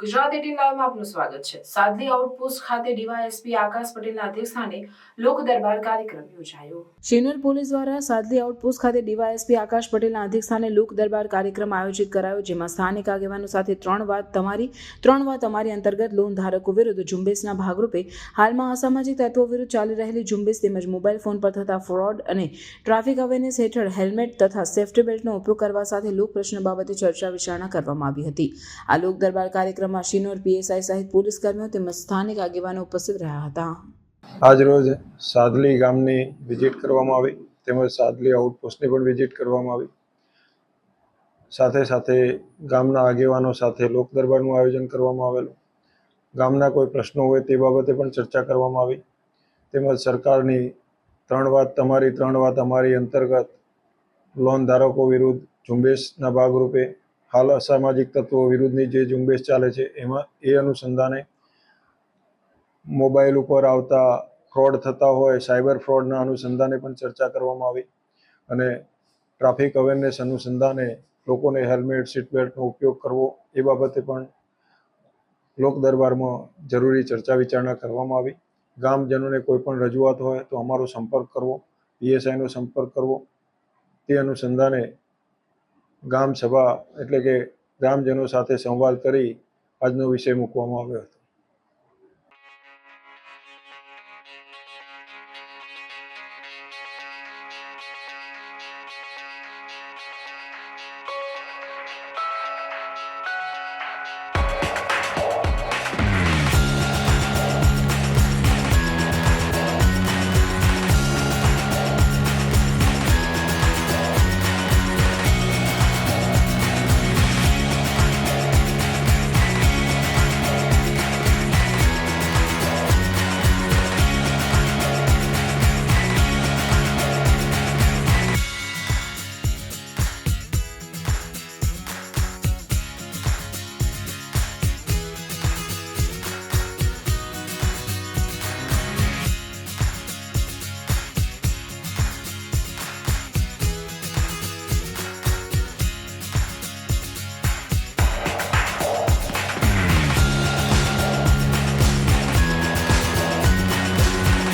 Gujarat eighteen લાઈવમાં આપનું સ્વાગત છે. સાદલી આઉટપોસ્ટ ખાતે ડીવાયએસપી આકાશ પટેલના અધ્યક્ષસ્થાને લોક દરબાર કાર્યક્રમ યોજાયો. શિનોર પોલીસ દ્વારા સાદલી આઉટપોસ્ટ ખાતે ડીવાયએસપી આકાશ પટેલના અધ્યક્ષસ્થાને લોક દરબાર કાર્યક્રમ આયોજિત કરાયો, જેમાં સ્થાનિક આગેવાનો સાથે ત્રણ વાત તમારી, ત્રણ વાત તમારી અંતર્ગત લોન ધારકો વિરુદ્ધ ઝુંબેશના ભાગરૂપે હાલમાં અસામાજિક તત્વો વિરુદ્ધ ચાલી રહેલી ઝુંબેશ તેમજ મોબાઈલ ફોન પર થતા ફ્રોડ અને ટ્રાફિક અવેરનેસ હેઠળ હેલ્મેટ તથા સેફ્ટી બેલ્ટનો ઉપયોગ કરવા સાથે લોક પ્રશ્ન બાબતે ચર્ચા વિચારણા કરવામાં આવી હતી. આ લોક દરબાર કાર્યક્રમમાં શિનોર પીએસઆઈ સહિત પોલીસ કર્મીઓ તેમજ સ્થાનિક આગેવાનો ઉપસ્થિત રહ્યા હતા. આજ રોજ સાદલી ગામની વિઝિટ કરવામાં આવી, તેમજ સાદલી આઉટપોસ્ટની પણ વિઝિટ કરવામાં આવી. સાથે સાથે ગામના આગેવાનો સાથે લોક દરબારનું આયોજન કરવામાં આવેલું. ગામના કોઈ પ્રશ્નો હોય તે બાબતે પણ ચર્ચા કરવામાં આવી. તેમજ સરકારની ત્રણ વાત, તમારી ત્રણ વાત, અમારી અંતર્ગત લોન ધારકો વિરુદ્ધ ઝુંબેશના ભાગરૂપે હાલ અસામાજિક તત્વો વિરુદ્ધની જે ઝુંબેશ ચાલે છે, એમાં એ અનુસંધાને મોબાઈલ ઉપર આવતા ફ્રોડ થતા હોય, સાયબર ફ્રોડના અનુસંધાને પણ ચર્ચા કરવામાં આવી અને ટ્રાફિક અવેરનેસ અનુસંધાને લોકોને હેલ્મેટ સીટ બેલ્ટનો ઉપયોગ કરવો, એ બાબતે પણ લોક દરબારમાં જરૂરી ચર્ચા વિચારણા કરવામાં આવી. ગામજનોને કોઈ પણ રજૂઆત હોય તો અમારો સંપર્ક કરવો, પીએસઆઈનો સંપર્ક કરવો, તે અનુસંધાને ગામ સભા એટલે કે ગ્રામજનો સાથે સંવાદ કરી આજનો વિષય મૂકવામાં આવ્યો હતો.